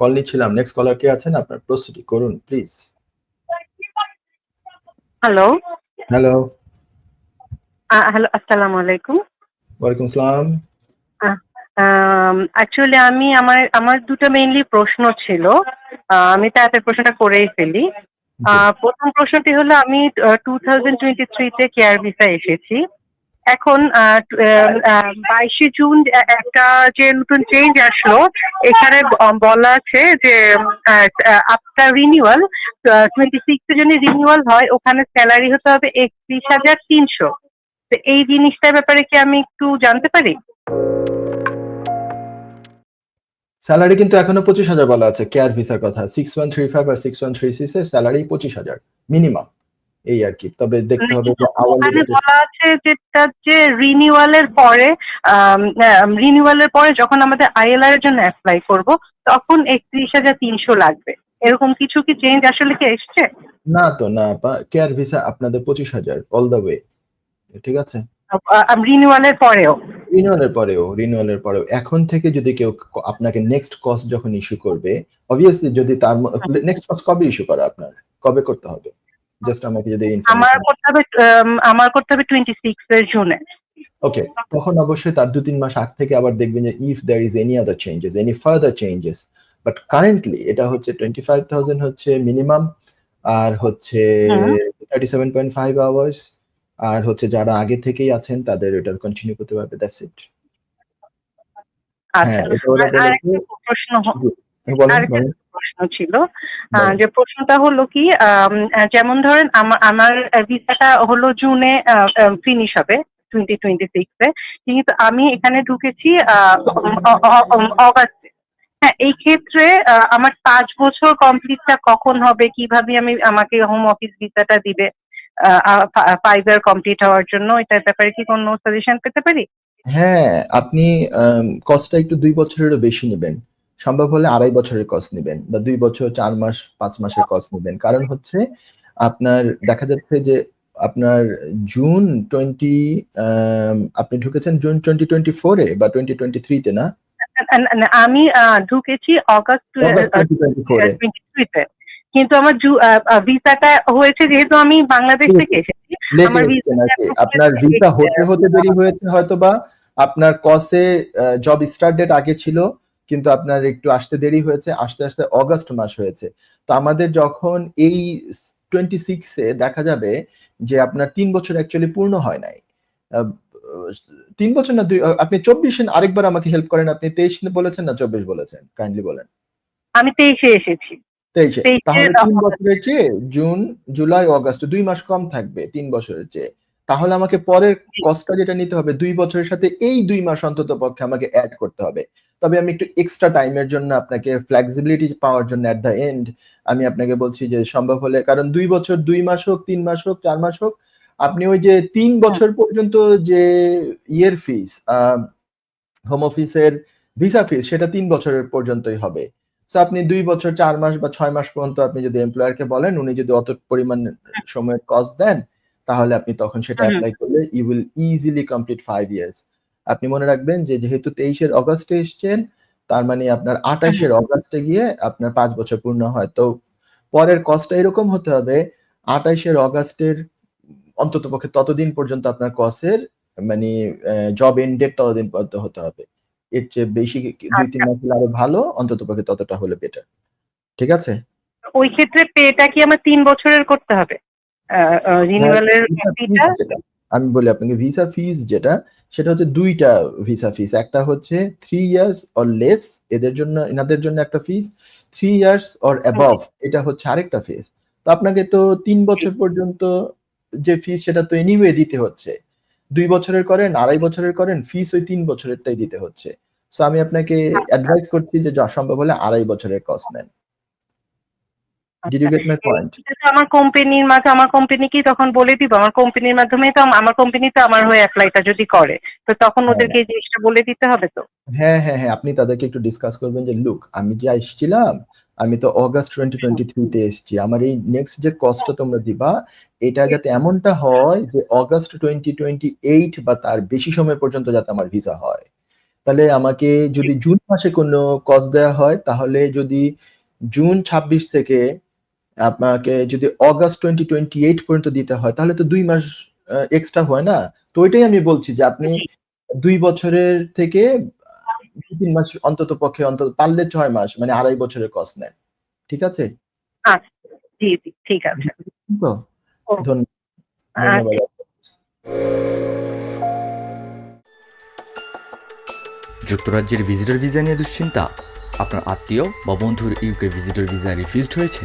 Call নিচ্ছিলাম। Next কলার কে আছেন? আপনার প্রস্তুতি করুন প্লিজ হ্যালো হ্যালো হ্যালো আসসালামু আলাইকুম। ওয়ালাইকুম আসসালাম অ্যাকচুয়ালি আমি আমার আমার দুটো মেইনলি প্রশ্ন ছিল। আমি আমি তাড়াতাড়ি প্রশ্নটা করেই ফেলি। প্রথম প্রশ্নটি হলো আমি টু থাউজেন্ড টোয়েন্টি থ্রিতে কেয়ার ভিসা এসেছি। এখন বাইশে জুন একটা যে নতুন চেঞ্জ আসলো, এখানে বলা আছে যে আফটার রিনিউয়াল টোয়েন্টি সিক্সে যদি রিনিউয়াল হয়, ওখানে স্যালারি হতে হবে একত্রিশ হাজার তিনশো। তো এই জিনিসটার ব্যাপারে কি আমি একটু জানতে পারি? স্যালারি কিন্তু এখনও পঁচিশ হাজার বলা আছে কেয়ার ভিসার কথা। সিক্স ওয়ান থ্রি ফাইভ আর সিক্স ওয়ান থ্রি সিক্স এর স্যালারি পঁচিশ হাজার মিনিমাম এই আর কি। তবে দেখতে হবে যে ওখানে আওয়ারলি বলা আছে যেটা যে রিনিউয়ালের পরে রিনিউয়ালের পরে যখন আমাদের আইএলআর এর জন্য অ্যাপ্লাই করব তখন একত্রিশ হাজার তিনশো লাগবে। এরকম কিছু কি চেঞ্জ আসলে কি এসছে? না তো না কেয়ার ভিসা আপনাদের পঁচিশ হাজার অল দ্য ওয়ে ঠিক আছে? রিনিউয়ালের পরেও। রিনিউয়ালের পরেও রিনিউয়ালের পরেও। এখন থেকে যদি কেউ আপনাকে নেক্সট কস্ট যখন ইস্যু করবে অবভিয়াসলি যদি তার নেক্সট কস্ট কবে ইস্যু করা আপনার? কবে করতে হবে? জাস্ট আমাকে যদি আমার করতে হবে আমার করতে হবে টোয়েন্টি সিক্স এর জুনে ওকে তখন অবশ্যই তার দু তিন মাস আগ থেকে আবার দেখবেন যে if there is any other changes any further changes but currently এটা হচ্ছে টোয়েন্টি ফাইভ থাউজেন্ড হচ্ছে মিনিমাম আর হচ্ছে। Thirty seven point five hours আর হচ্ছে যারা আগে থেকেই আছেন তাদের এটা কন্টিনিউ করতে পারবে দ্যাটস ইট আচ্ছা। হ্যাঁ প্রশ্ন হ্যাঁ, প্রশ্ন ছিল। আহ, যে প্রশ্নটা হলো কি যেমন ধরেন আমা- আমার ভিসাটা হলো জুনে ফিনিশ হবে টোয়েন্টি টোয়েন্টি সিক্সে কিন্তু আমি এখানে ঢুকেছি অগাস্টে। হ্যাঁ এই ক্ষেত্রে আমার পাঁচ বছর কমপ্লিটটা কখন হবে কীভাবে আমি আমাকে হোম অফিস ভিসাটা দিবে ফাইভ ইয়ার কমপ্লিট হওয়ার জন্য এটার ব্যাপারে কি কোনো সাজেশন পেতে পারি? হ্যাঁ আপনি কস্টটা একটু দুই বছরেরও বেশি নেবেন। সম্ভব হলে আড়াই বছরের কস্ট নেবেন বা দুই বছর চার মাস পাঁচ মাসের কস্ট নেবেন। কারণ হচ্ছে আপনার দেখা যাচ্ছে যে আপনার জুন টোয়েন্টি আপনি ঢুকেছেন জুন টোয়েন্টি টোয়েন্টি ফোরে বা টোয়েন্টি টোয়েন্টি থ্রিতে না? আমি ঢুকেছি অগাস্ট কিন্তু আমার ভিসাটা হয়েছে যেহেতু আমি বাংলাদেশ থেকে এসেছি। আপনার ভিসা হতে হতে দেরি হয়েছে হয়তো বা আপনার কসে জব স্টার্ট ডেট আগে ছিল। কিন্তু আপনার একটু আসতে দেরি হয়েছে আসতে আসতে অগাস্ট মাস হয়েছে। তো আমাদের যখন এই টোয়েন্টি সিক্সে দেখা যাবে যে আপনার তিন বছর অ্যাকচুয়ালি পূর্ণ হয় নাই। তিন বছর না দুই আপনি চব্বিশে আরেকবার আমাকে হেল্প করেন। আপনি তেইশ বলেছেন না চব্বিশ বলেছেন? কাইন্ডলি বলেন। আমি তেইশে এসেছি। তেইশে? তাহলে তিন বছরের চেয়ে জুন জুলাই অগাস্ট দুই মাস কম থাকবে তিন বছরের চেয়ে। তাহলে আমাকে পরের কস্টটা যেটা নিতে হবে দুই বছরের সাথে এই দুই মাস অন্তত পক্ষে আমাকে অ্যাড করতে হবে। তবে আমি একটু এক্সট্রা টাইমের জন্য আপনাকে ফ্লেক্সিবিলিটি পাওয়ার জন্য এট দ্য এন্ড আমি আপনাকে বলছি যে সম্ভব হলে কারণ দুই বছর দুই মাস হোক তিন মাস হোক চার মাস হোক আপনি ওই যে তিন বছর পর্যন্ত যে ইয়ের ফিস হোম অফিসের ভিসা ফিস সেটা তিন বছরের পর্যন্তই হবে। সো আপনি দুই বছর চার মাস বা ছয় মাস পর্যন্ত আপনি যদি এমপ্লয়ারকে বলেন উনি যদি অত পরিমাণ সময়ের কস্ট দেন তাহলে আপনি তখন সেটা। অ্যাপ্লাই করলে you will easily complete five years আপনি মনে রাখবেন যে যেহেতু তেইশের অগস্টে এসছেন তার মানে আপনার আঠাশের অগস্টে গিয়ে আপনার পাঁচ বছর পূর্ণ হয়। তো পরের কস্টটা এরকম হতে হবে আঠাশের অগস্টের অন্তত পক্ষে ততদিন পর্যন্ত আপনার কসের মানে জব এন্ডেড ততদিন পর্যন্ত হতে হবে। এর চেয়ে বেশি দুই তিন মাস হলে আরও ভালো অন্তত পক্ষে ততটা হলে বেটার ঠিক আছে? ওই ক্ষেত্রে পেটা কি আমার তিন বছরের করতে হবে? রিনিউয়ালের যেটা। আমি বলি আপনাকে ভিসা ফিস যেটা সেটা হচ্ছে দুইটা ভিসা ফিস একটা হচ্ছে থ্রি ইয়ার্স অর লেস এদের জন্য এনাদের জন্য একটা fees three years or above এটা হচ্ছে আরেকটা ফিস তো আপনাকে তো তিন বছর পর্যন্ত যে ফিস সেটা তো এনিওয়ে দিতে হচ্ছে। দুই বছরের করেন আড়াই বছরের করেন ফিস ওই তিন বছরেরটাই দিতে হচ্ছে। সো আমি আপনাকে অ্যাডভাইস করছি যে যা সম্ভব হলে আড়াই বছরের কস্ট নেন। Did you get my point আমার কোম্পানির মাঝে আমার কোম্পানি কি তখন বলে দিব। আমার কোম্পানির মাধ্যমে তো আমার কোম্পানি তো আমার হয়ে অ্যাপ্লাইটা যদি করে তো তখন হ্যাঁ। ওদেরকে এই জিনিসটা বলে দিতে হবে তো? হ্যাঁ হ্যাঁ হ্যাঁ আপনি তাদেরকে একটু ডিসকাস করবেন যে লুক আমি যে আসছিলাম আমি তো অগাস্ট টোয়েন্টি টোয়েন্টি থ্রিতে এসেছি। আমার এই নেক্সট যে কস্টটা তোমরা দিবা এটা যাতে এমনটা হয় যে অগাস্ট টোয়েন্টি টোয়েন্টি এইট বা তার বেশি সময় পর্যন্ত যাতে আমার ভিসা হয়। তাহলে আমাকে যদি জুন মাসে কোনো কজ দেওয়া হয় তাহলে যদি জুন ২৬ থেকে আপনাকে যদি অগাস্ট 2028 পর্যন্ত দিতে হয় তাহলে তো দুই মাস এক্সট্রা হয় না? তো ওইটাই আমি বলছি যে আপনি দুই বছরের থেকে ২-৩ মাস অন্তত পক্ষে অন্তত পারলে ৬ মাস মানে ২.৫ বছরের কজ নেন। ঠিক আছে? আচ্ছা। ঠিক আছে। তো আচ্ছা। ধন্যবাদ। যুক্তরাজ্যের ভিজিটর ভিসা নিয়ে দুশ্চিন্তা আপনার আত্মীয় বা বন্ধুর ইউকে ভিজিটর ভিসা রিফিউজড হয়েছে